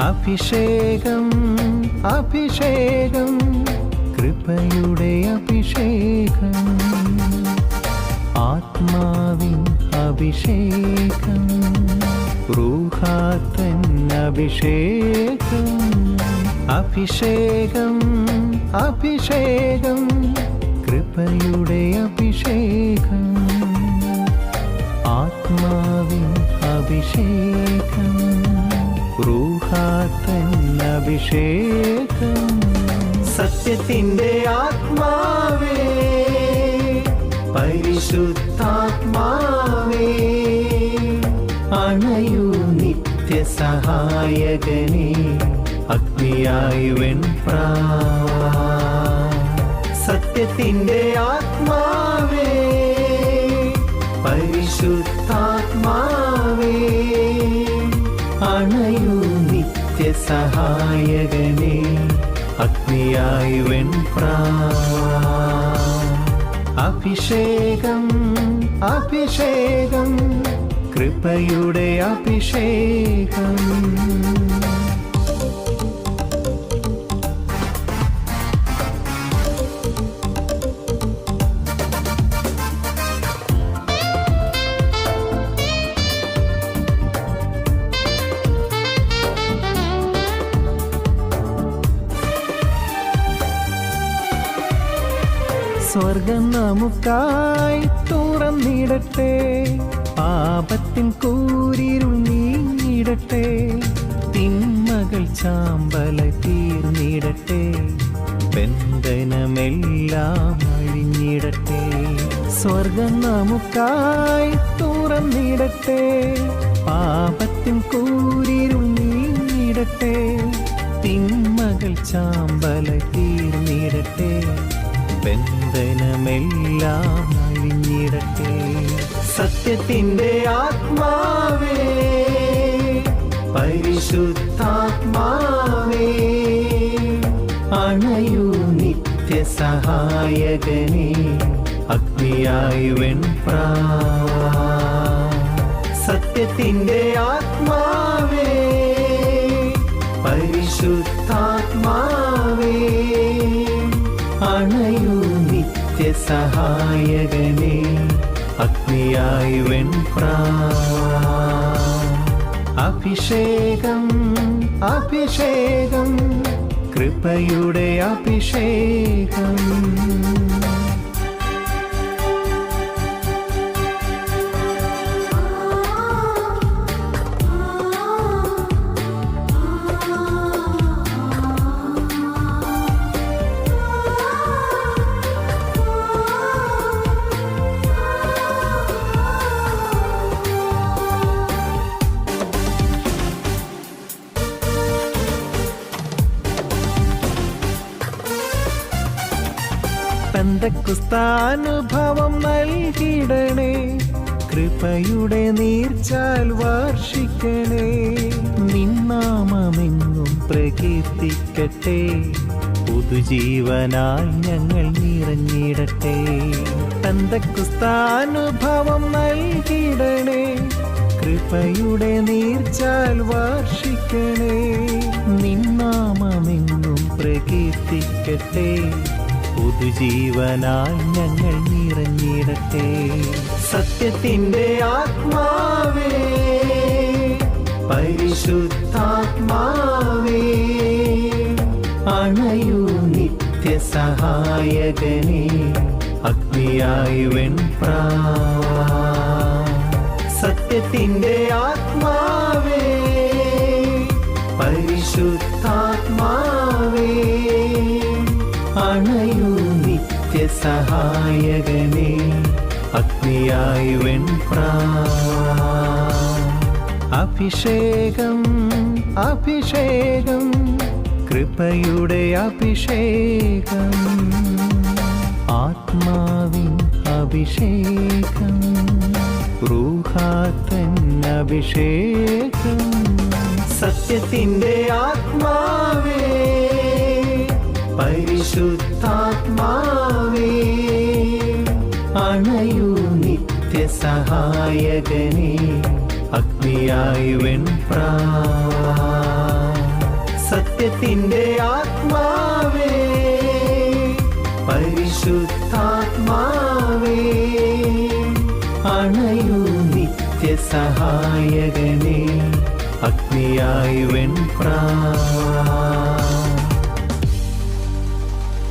അഭിഷേകം അഭിഷേകം കൃപയുടെ അഭിഷേകം. ആത്മാവിൻ അഭിഷേകം റൂഹാത്തൻ അഭിഷേകം. അഭിഷേകം അഭിഷേകം കൃപയുടെ അഭിഷേകം. ആത്മാവിൻ അഭിഷേകം. റൂഹാത്തൻ സത്യത്തിന്റെ ആത്മാവേ പരിശുദ്ധാത്മാവേ. അണയൂ നിത്യസഹായകനെ അഗ്നിയായി വെൺപ്രാ. സത്യത്തിന്റെ ആത്മാവേ പരിശുദ്ധാത്മാവേ നിത്യസഹായകനെ അഗ്നിയായി വെൺപ്രാ. അഭിഷേകം അഭിഷേകം കൃപയുടെ അഭിഷേകം. സ്വർഗം നമുക്കായി തുറന്നിടട്ടെ. പാപത്തിൻ കൂരിരുൾ നീങ്ങിടട്ടെ തിന്മകൾ ചാമ്പല തീർന്നിടട്ടെ. ബന്ധനമെല്ലാം അഴിഞ്ഞിടട്ടെ. സ്വർഗം നമുക്കായി തുറന്നിടട്ടെ. പാപത്തിൻ കൂരിരുൾ നീങ്ങിടട്ടെ തിന്മകൾ ചാമ്പല തീർന്നിടട്ടെ. ബന്ധനമെല്ലാം അഴിഞ്ഞിടട്ടെ. സത്യത്തിന്റെ ആത്മാവേ പരിശുദ്ധാത്മാവേ. അണയൂ നിത്യസഹായകനെ അഗ്നിയായി വെൺപ്രാ. സത്യത്തിന്റെ ആത്മാവേ പരിശുദ്ധാത്മാവേ. അണയൂ നിത്യസഹായകനെ അഗ്നിയായി വെൺപ്രാ. അഭിഷേകം അഭിഷേകം കൃപയുടെ അഭിഷേകം. പെന്തക്കുസ്താനുഭവം നൽകിടണേ. കൃപയുടെ നീർച്ചാൽ വർഷിക്കണേ. നിന്നാമെന്നും പ്രകീർത്തിക്കട്ടെ. പുതുജീവനാൽ ഞങ്ങൾ നിറഞ്ഞിടട്ടെ. പന്തക്കുസ്താനുഭവം നൽകിടണേ. കൃപയുടെ നീർച്ചാൽ വർഷിക്കണേ. നിന്നാമെന്നും പ്രകീർത്തിക്കട്ടെ. പുതുജീവനാൽ ഞങ്ങൾ നിറഞ്ഞിടട്ടെ. സത്യത്തിന്റെ ആത്മാവേ പരിശുദ്ധാത്മാവേ അണയൂ നിത്യസഹായകനെ അഗ്നിയായി വെൺപ്രാ. സത്യത്തിന്റെ ആത്മാവേ പരിശുദ്ധാത്മാവേ അണയൂ നിത്യസഹായകനെ. അഗ്നിയായി വെൺപ്രാ. അഭിഷേകം അഭിഷേകം കൃപയുടെ അഭിഷേകം. ആത്മാവിൻ അഭിഷേകം റൂഹാത്തൻ അഭിഷേകം. സത്യത്തിന്റെ ആത്മാവേ. പരിശുദ്ധാത്മാവേ അണയൂ നിത്യസഹായകനെ അഗ്നിയായി വെൺപ്രാ. സത്യത്തിന്റെ ആത്മാവേ പരിശുദ്ധാത്മാവേ അണയൂ നിത്യസഹായകനെ അഗ്നിയായി വെൺപ്രാ.